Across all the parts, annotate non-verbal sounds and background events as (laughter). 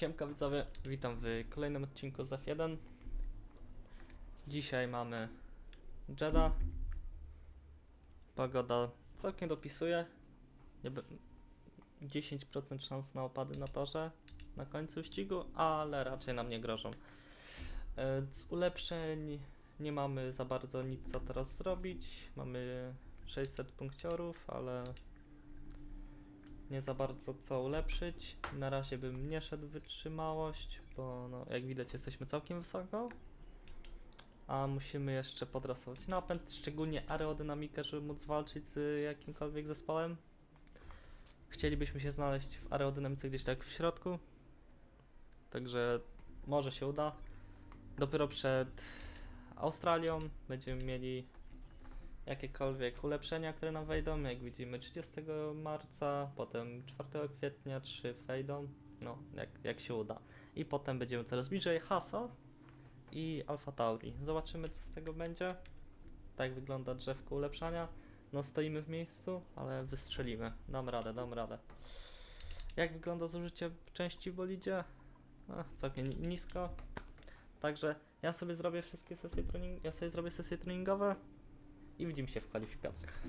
Siemka widzowie, witam w kolejnym odcinku z F1 Dzisiaj mamy Jeda. Pogoda całkiem dopisuje. Nie be- 10% szans na opady na torze na końcu ścigu, ale raczej nam nie grożą. E, Z ulepszeń nie mamy za bardzo nic co teraz zrobić. Mamy 600 punkciorów, ale nie za bardzo co ulepszyć. Na razie bym nie szedł wytrzymałość, bo no, jak widać jesteśmy całkiem wysoko. A musimy jeszcze podrasować napęd, szczególnie aerodynamikę, żeby móc walczyć z jakimkolwiek zespołem. Chcielibyśmy się znaleźć w aerodynamice gdzieś tak w środku. Także może się uda. Dopiero przed Australią będziemy mieli jakiekolwiek ulepszenia, które nam wejdą, jak widzimy 30 marca, potem 4 kwietnia 3 wejdą, no jak, jak się uda. I potem będziemy coraz bliżej Hasa i Alfa Tauri. Zobaczymy co z tego będzie. Tak wygląda drzewko ulepszania. No stoimy w miejscu, ale wystrzelimy. Dam radę, dam radę. Jak wygląda zużycie części w bolidzie? No, całkiem ni- nisko. Także ja sobie zrobię wszystkie sesje trening, ja sobie zrobię sesje treningowe i widzimy się w kwalifikacjach.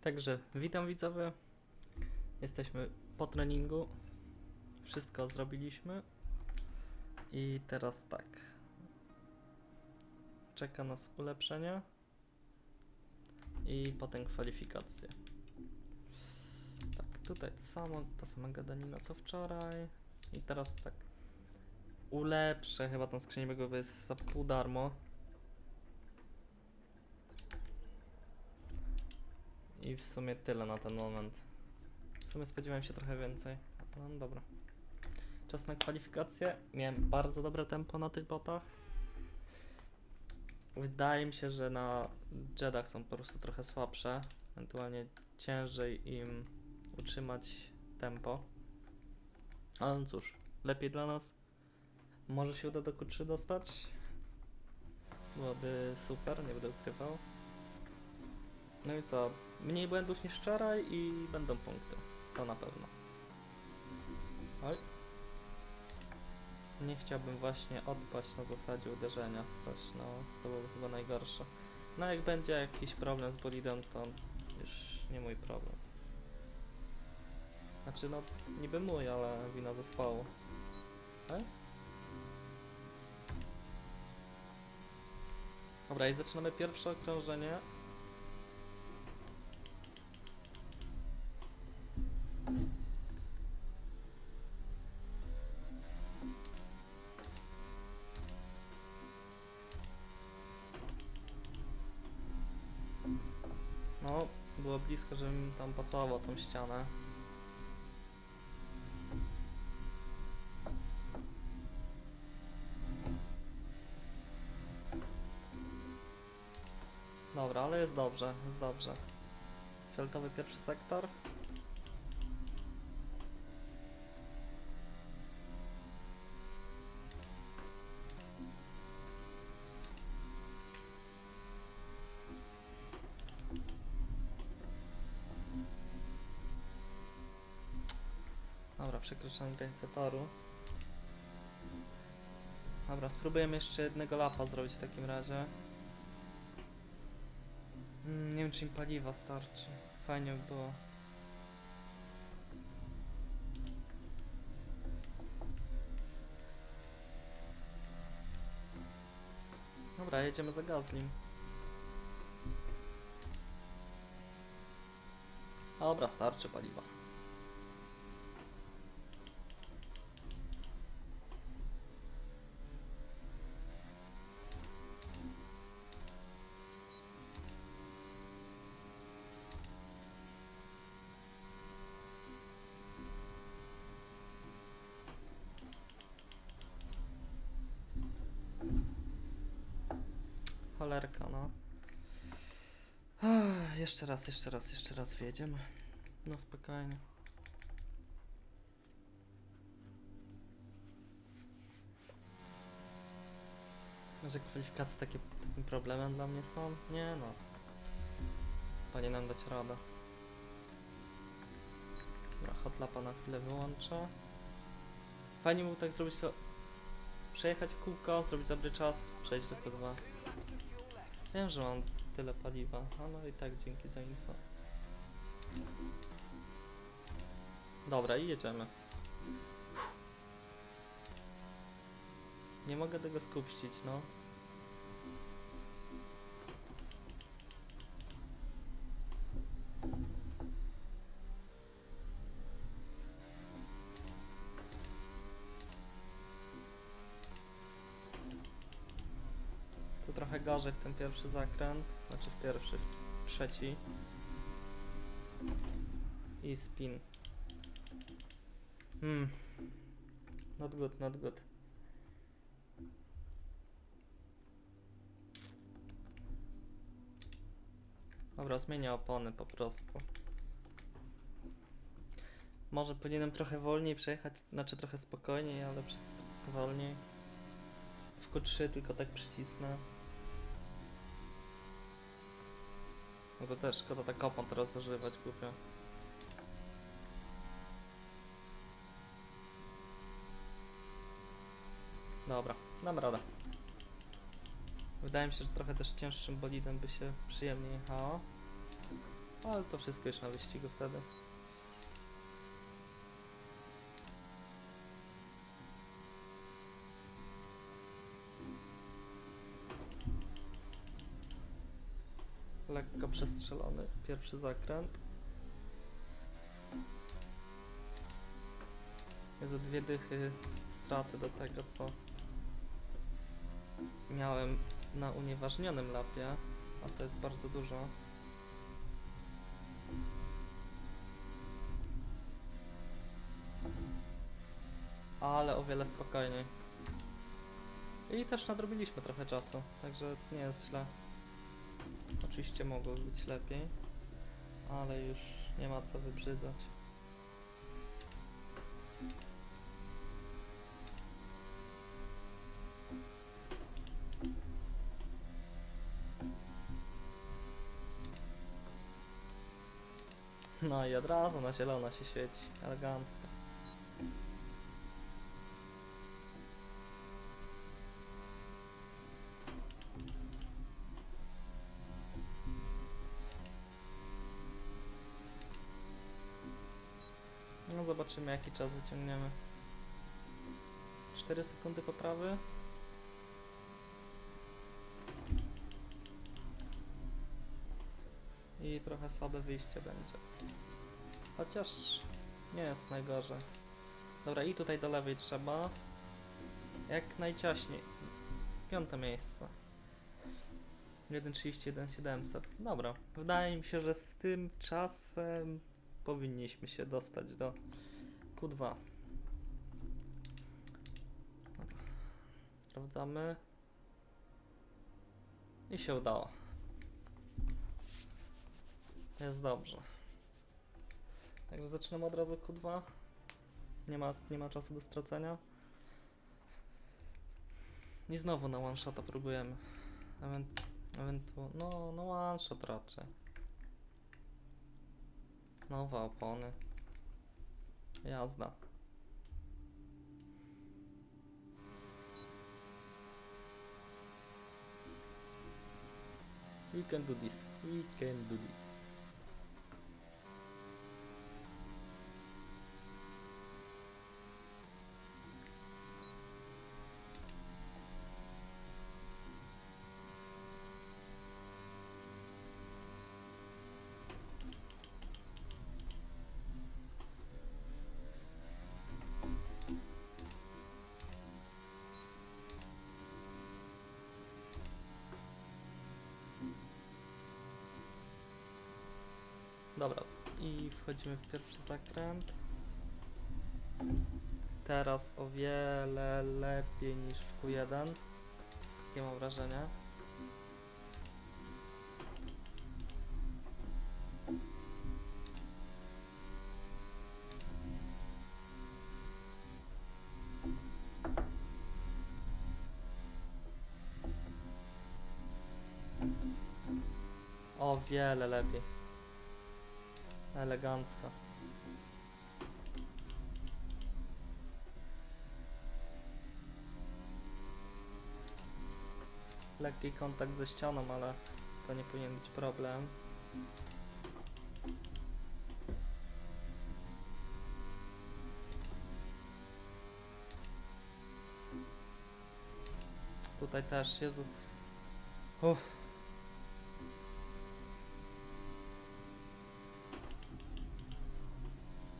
Także witam widzowie. Jesteśmy po treningu. Wszystko zrobiliśmy. I teraz tak. Czeka nas ulepszenie. I potem kwalifikacje. Tak, tutaj to samo, ta sama gadanina co wczoraj. I teraz tak. Ulepszę chyba tą skrzynię, bo jest za pół darmo. I w sumie tyle na ten moment. W sumie spodziewałem się trochę więcej. No dobra. Czas na kwalifikacje. Miałem bardzo dobre tempo na tych botach. Wydaje mi się, że na Jedach są po prostu trochę słabsze. Ewentualnie ciężej im utrzymać tempo. Ale no cóż, lepiej dla nas. Może się uda do Q3 dostać. Byłoby super, nie będę ukrywał. No i co? Mniej błędów niż wczoraj i będą punkty. To na pewno. Oj. Nie chciałbym właśnie odpaść na zasadzie uderzenia w coś, no to byłoby chyba najgorsze. No jak będzie jakiś problem z bolidem, to już nie mój problem. Znaczy no, niby mój, ale wina zespołu. Jest? Dobra, i zaczynamy pierwsze okrążenie. Żebym tam pocałował tą ścianę. Dobra, ale jest dobrze, jest dobrze. Fioletowy pierwszy sektor. Dobra, przekroczyłem granicę toru. Dobra, spróbujemy jeszcze jednego lapa zrobić w takim razie. Mm, nie wiem, czy im paliwa starczy. Fajnie by było. Dobra, jedziemy za Gazlim. Dobra, starczy paliwa. Jeszcze raz, jeszcze raz, jeszcze raz wjedziemy. No spokojnie. Że kwalifikacje takie, takim problemem dla mnie są? Nie no. Powinienem dać radę. Dobra, hotlapa na chwilę wyłączę. Fajnie było tak zrobić to. Przejechać w kółko, zrobić dobry czas, przejść do Q2. Wiem, że mam tyle paliwa, a no i tak dzięki za info. Dobra, i jedziemy. Nie mogę tego skupścić, no. W ten pierwszy zakręt, znaczy w pierwszy, w trzeci. I spin. Hmm. Not good, not good. Dobra, zmienię opony po prostu. Może powinienem trochę wolniej przejechać, znaczy trochę spokojniej, ale przez wolniej. W Q3 tylko tak przycisnę. No to też szkoda tak opon teraz używać głupio. Dobra, dam radę. Wydaje mi się, że trochę też cięższym bolidem by się przyjemnie jechało. Ale to wszystko już na wyścigu wtedy. Lekko przestrzelony pierwszy zakręt. Jest dwie dychy straty do tego, co miałem na unieważnionym lapie, a to jest bardzo dużo. Ale o wiele spokojniej. I też nadrobiliśmy trochę czasu, także nie jest źle. Oczywiście mogło być lepiej, ale już nie ma co wybrzydzać. No i od razu na zielono się świeci, elegancko. Zobaczymy jaki czas wyciągniemy. 4 sekundy poprawy. I trochę słabe wyjście będzie. Chociaż nie jest najgorzej. Dobra, i tutaj do lewej trzeba. Jak najciaśniej. Piąte miejsce. 1.31.700. Dobra, wydaje mi się, że z tym czasem powinniśmy się dostać do Q2. Dobra. Sprawdzamy. I się udało. Jest dobrze. Także zaczynamy od razu Q2. Nie ma, nie ma czasu do stracenia. I znowu na one shota próbujemy. Ewent, ewentu, no, no one shot raczej. Nowe opony. Jazda. We can do this. We can do this. Dobra, i wchodzimy w pierwszy zakręt. Teraz o wiele lepiej niż w Q1. Takie mam wrażenie. O wiele lepiej elegancka. Lekki kontakt ze ścianą, ale to nie powinien być problem. Tutaj też, Jezu. Uff.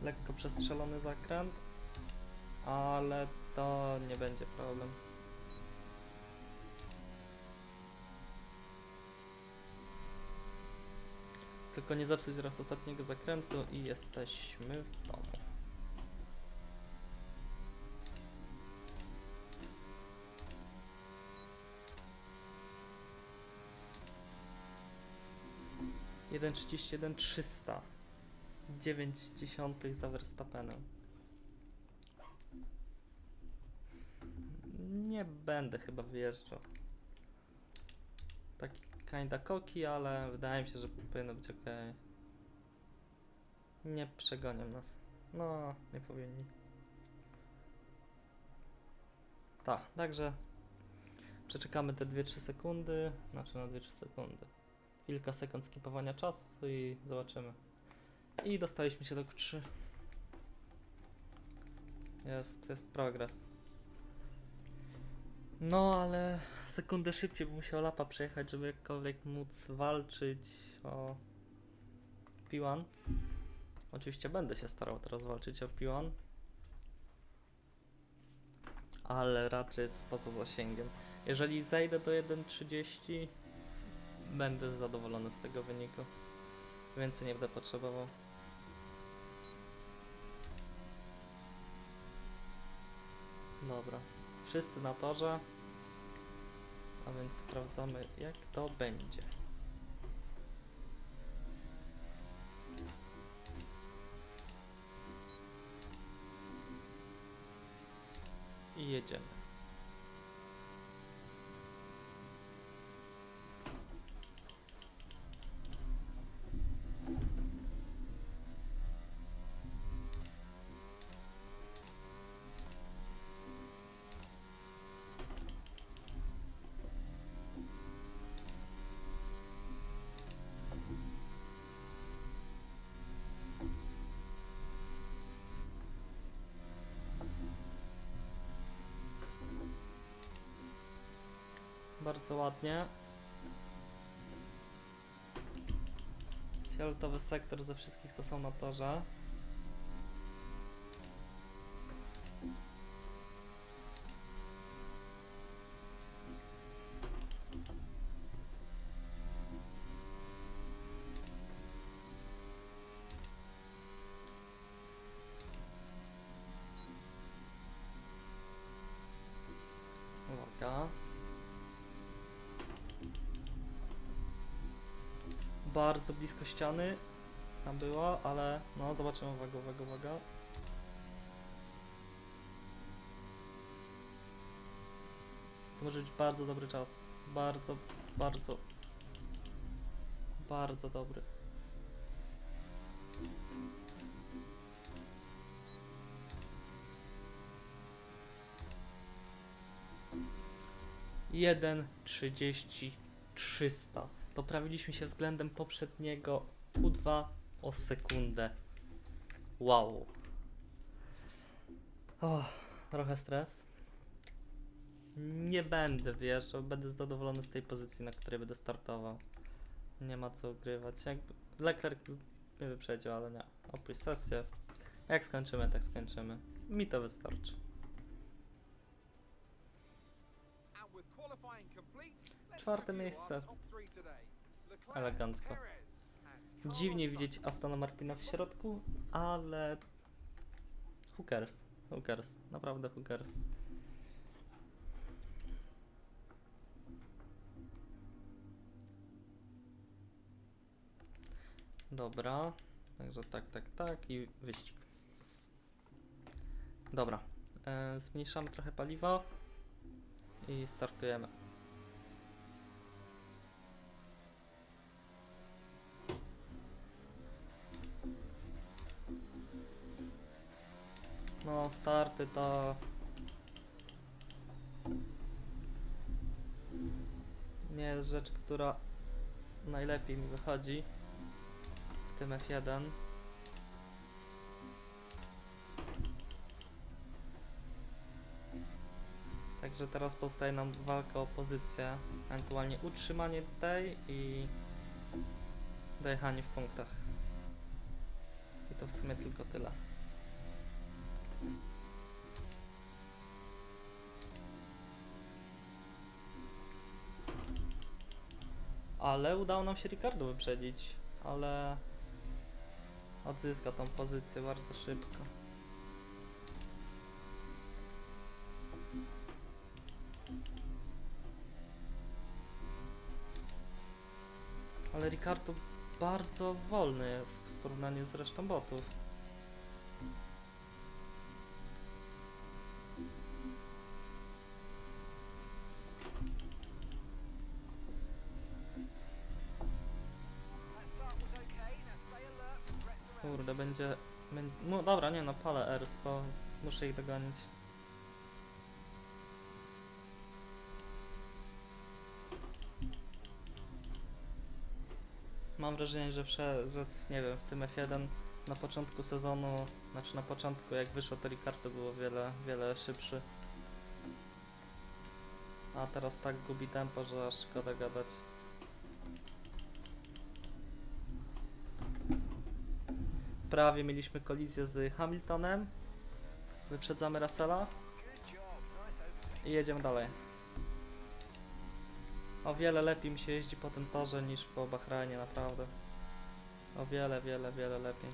Lekko przestrzelony zakręt, ale to nie będzie problem. Tylko nie zepsuć teraz ostatniego zakrętu i jesteśmy w domu. Jeden trzydzieści jeden trzysta. Dziewięć dziesiątych za Verstappenem. Nie będę chyba wyjeżdżał. Taki kinda koki, ale wydaje mi się, że powinno być ok. Nie przegonią nas. No, nie powinni. Tak, także przeczekamy te 2-3 sekundy, znaczy na 2-3 sekundy. Kilka sekund skipowania czasu i zobaczymy. I dostaliśmy się do Q3. Jest, jest progres. No, ale sekundę szybciej bym musiał lapa przejechać, żeby jakkolwiek móc walczyć o P1. Oczywiście będę się starał teraz walczyć o P1. Ale raczej jest poza zasięgiem. Jeżeli zejdę do 1.30, będę zadowolony z tego wyniku. Więcej nie będę potrzebował. Dobra. Wszyscy na torze. A więc sprawdzamy jak to będzie. I jedziemy. Bardzo ładnie. Fioletowy sektor ze wszystkich, co są na torze. Bardzo blisko ściany tam było, ale no zobaczymy, uwaga, uwaga, uwaga. To może być bardzo dobry czas. Bardzo, bardzo, bardzo dobry. Jeden trzydzieści trzysta. Poprawiliśmy się względem poprzedniego Q2 o sekundę. Wow. O, trochę stres. Nie będę wjeżdżał, będę zadowolony z tej pozycji, na której będę startował. Nie ma co ukrywać. Jakby Leclerc mnie wyprzedził, ale nie. Opuść sesję. Jak skończymy, tak skończymy. Mi to wystarczy. Czwarte miejsce. Elegancko. Dziwnie widzieć Astona Martina w środku, ale who cares? Who cares? Naprawdę who cares? Dobra, także tak, tak, tak i wyścig. Dobra, e, zmniejszamy trochę paliwo i startujemy. No, starty to... nie jest rzecz, która najlepiej mi wychodzi w tym F1. Także teraz powstaje nam walka o pozycję, ewentualnie utrzymanie tej i dojechanie w punktach. I to w sumie tylko tyle. Ale udało nam się Ricardo wyprzedzić, ale odzyska tą pozycję bardzo szybko. Ale Ricardo bardzo wolny jest w porównaniu z resztą botów. No dobra, nie no, palę Ers, bo muszę ich dogonić. Mam wrażenie, że, wsze, że nie wiem, w tym F1 na początku sezonu, znaczy na początku jak wyszło to Ricardo było wiele, wiele szybszy. A teraz tak gubi tempo, że szkoda gadać. Prawie mieliśmy kolizję z Hamiltonem. Wyprzedzamy Russella i jedziemy dalej. O wiele lepiej mi się jeździ po tym torze niż po Bahrajnie, naprawdę. O wiele, wiele, wiele lepiej.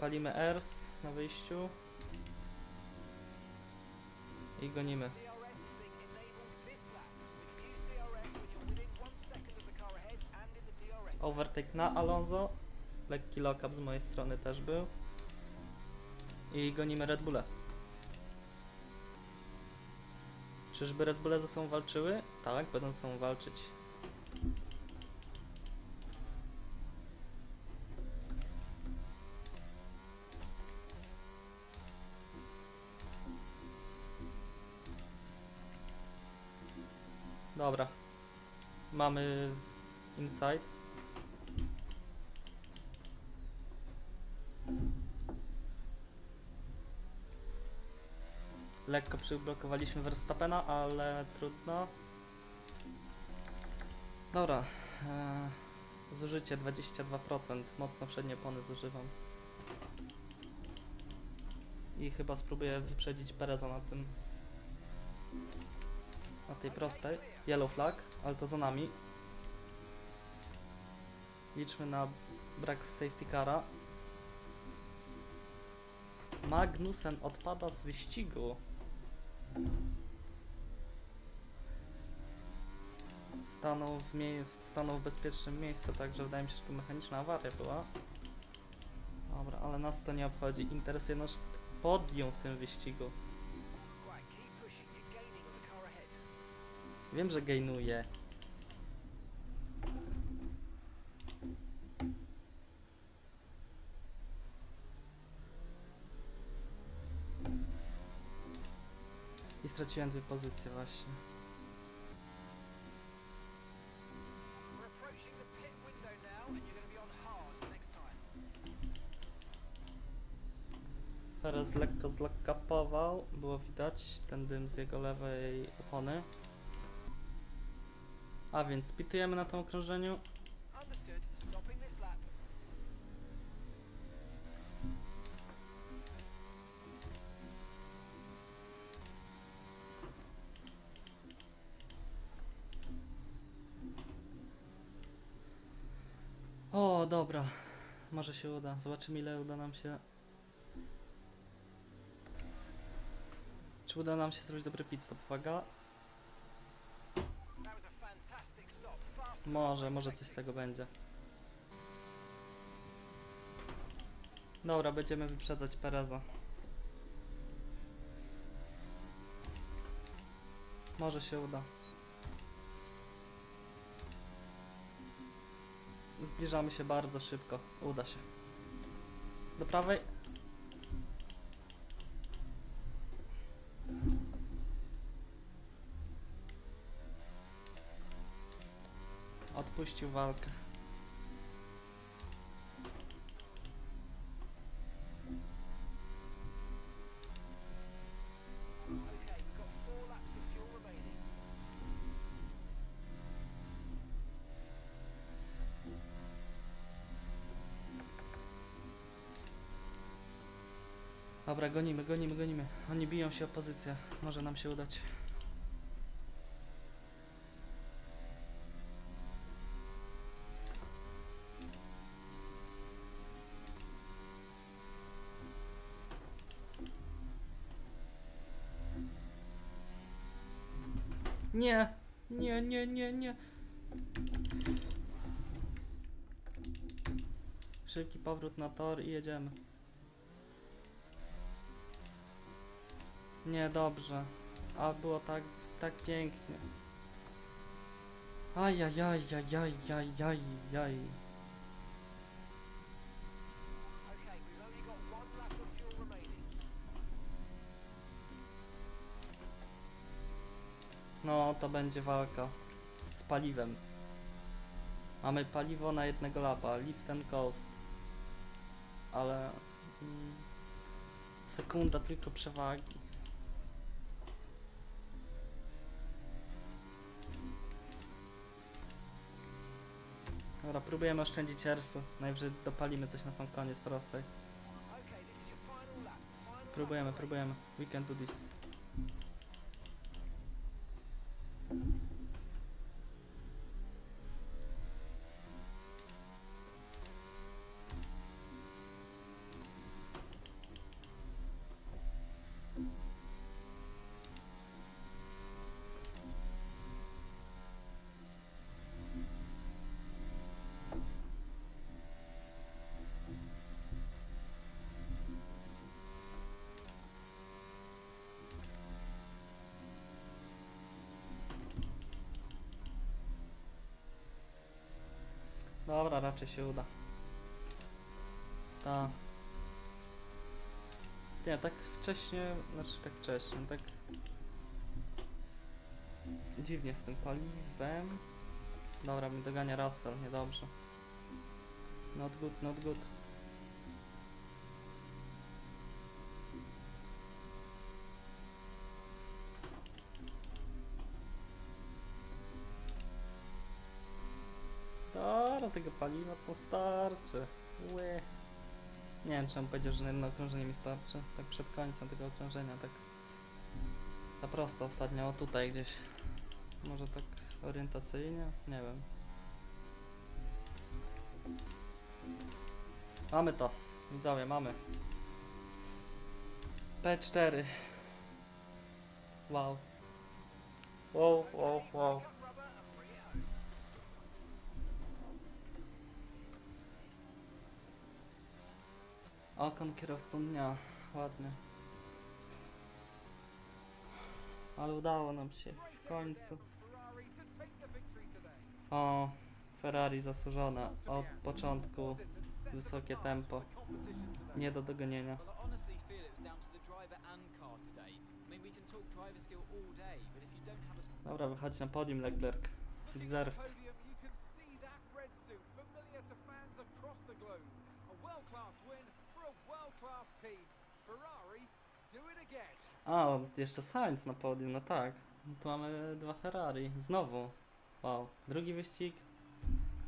Palimy ERS na wyjściu i gonimy. Overtake na Alonso. Lekki lockup z mojej strony też był. I gonimy Red. Czyżby Red Bulle ze sobą walczyły? Tak, będą ze sobą walczyć. Dobra. Mamy inside. Lekko przyblokowaliśmy Verstappena, ale trudno. Dobra. E, zużycie 22%. Mocno przednie opony zużywam. I chyba spróbuję wyprzedzić Pereza na tym. Na tej prostej. Yellow flag, ale to za nami. Liczmy na brak safety cara. Magnussen odpada z wyścigu. Stanął w, mie- stanął w bezpiecznym miejscu, także wydaje mi się, że to mechaniczna awaria była. Dobra, ale nas to nie obchodzi. Interesuje nas podium w tym wyścigu. Wiem, że gainuje. I straciłem dwie pozycje właśnie. Teraz lekko zlockupował, było widać ten dym z jego lewej opony. A więc pitujemy na tym okrążeniu. O, dobra. Może się uda. Zobaczymy ile uda nam się. Czy uda nam się zrobić dobry pit stop? Uwaga. That was a fantastic stop. Faster than I Może, może coś z tego będzie. Dobra, będziemy wyprzedzać Pereza. Może się uda. Zbliżamy się bardzo szybko. Uda się. Do prawej. Fuel remaining. Dobra, gonimy, gonimy, gonimy. Oni biją się o pozycję. Może nam się udać. Nie, nie, nie, nie, nie. Szybki powrót na tor i jedziemy. Nie, dobrze. A było tak, tak pięknie. Ajajajajajajajaj. To będzie walka z paliwem. Mamy paliwo na jednego lapa, lift and coast. Ale... Mm, sekunda tylko przewagi. Dobra, próbujemy oszczędzić ersu. Najwyżej dopalimy coś na sam koniec prostej. Próbujemy, próbujemy. We can do this. Dobra, raczej się uda. Ta. Nie, tak wcześnie, znaczy tak wcześnie, tak dziwnie z tym paliwem. Dobra, mi dogania Russell, niedobrze. Not good, not good. Tego paliwa postarczy. Łe. Nie wiem, czemu powiedział, że na jedno okrążenie mi starczy. Tak przed końcem tego okrążenia, tak. Za prosto ostatnio, o tutaj gdzieś. Może tak orientacyjnie? Nie wiem. Mamy to. Widzowie, mamy. P4. Wow. Wow, wow, wow. Okon kierowcą dnia. Ładnie. Ale udało nam się w końcu. O, Ferrari zasłużone. Od początku wysokie tempo. Nie do dogonienia. Dobra, wychodzi na podium Leclerc. Deserved. O, jeszcze Sainz na podium, no tak. Tu mamy dwa Ferrari. Znowu. Wow. Drugi wyścig.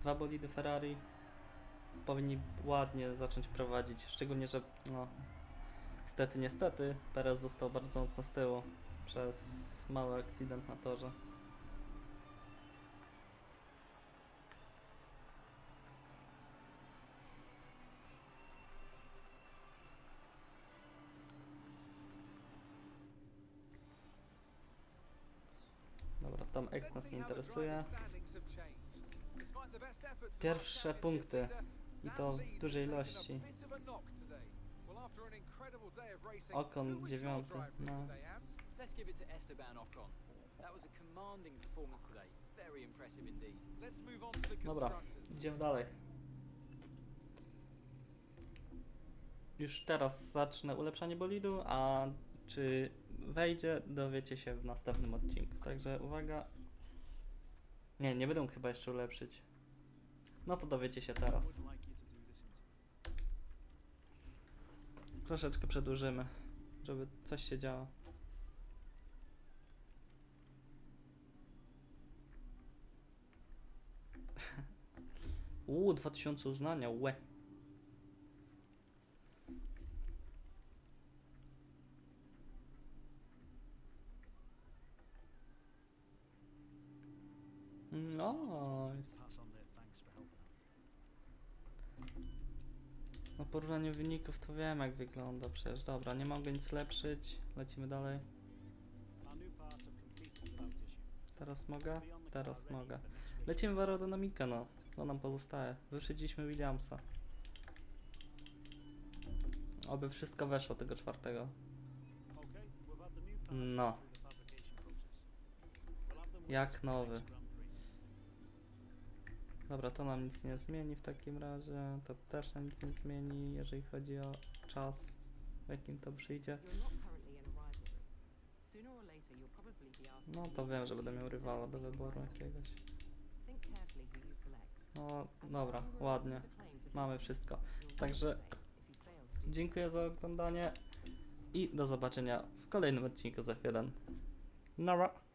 Dwa bolidy Ferrari. Powinni ładnie zacząć prowadzić. Szczególnie, że no. Niestety, niestety. Perez został bardzo mocno z tyłu. Przez mały akcydent na torze. Dobra, tam Let's X nas see nie how the interesuje. driver's standings have changed. Despite the best efforts of our Pierwsze punkty. I to w dużej ilości. Okon dziewiąty, no. Let's give it to Esteban Ocon. That was a commanding performance today. Very impressive indeed. Let's move on to the Dobra, idziemy dalej. Już teraz zacznę ulepszanie bolidu, a czy wejdzie, dowiecie się w następnym odcinku. Także uwaga. Nie, nie mógł chyba jeszcze ulepszyć. No to dowiecie się teraz. Troszeczkę przedłużymy, żeby coś się działo. (laughs) Uuu, 2000 uznania, łe. No, na porównaniu wyników to wiem jak wygląda przecież. Dobra, nie mogę nic lepszyć. Lecimy dalej. Teraz mogę? Teraz mogę. Lecimy w aerodynamikę, no. Co nam pozostaje? Wyszedziliśmy Williamsa. Oby wszystko weszło tego czwartego. No. Jak nowy. Dobra, to nam nic nie zmieni w takim razie. To też nam nic nie zmieni, jeżeli chodzi o czas, w jakim to przyjdzie. No to wiem, że będę miał rywala do wyboru jakiegoś. No dobra, ładnie. Mamy wszystko. Także. Dziękuję za oglądanie i do zobaczenia w kolejnym odcinku chwilę. Nara!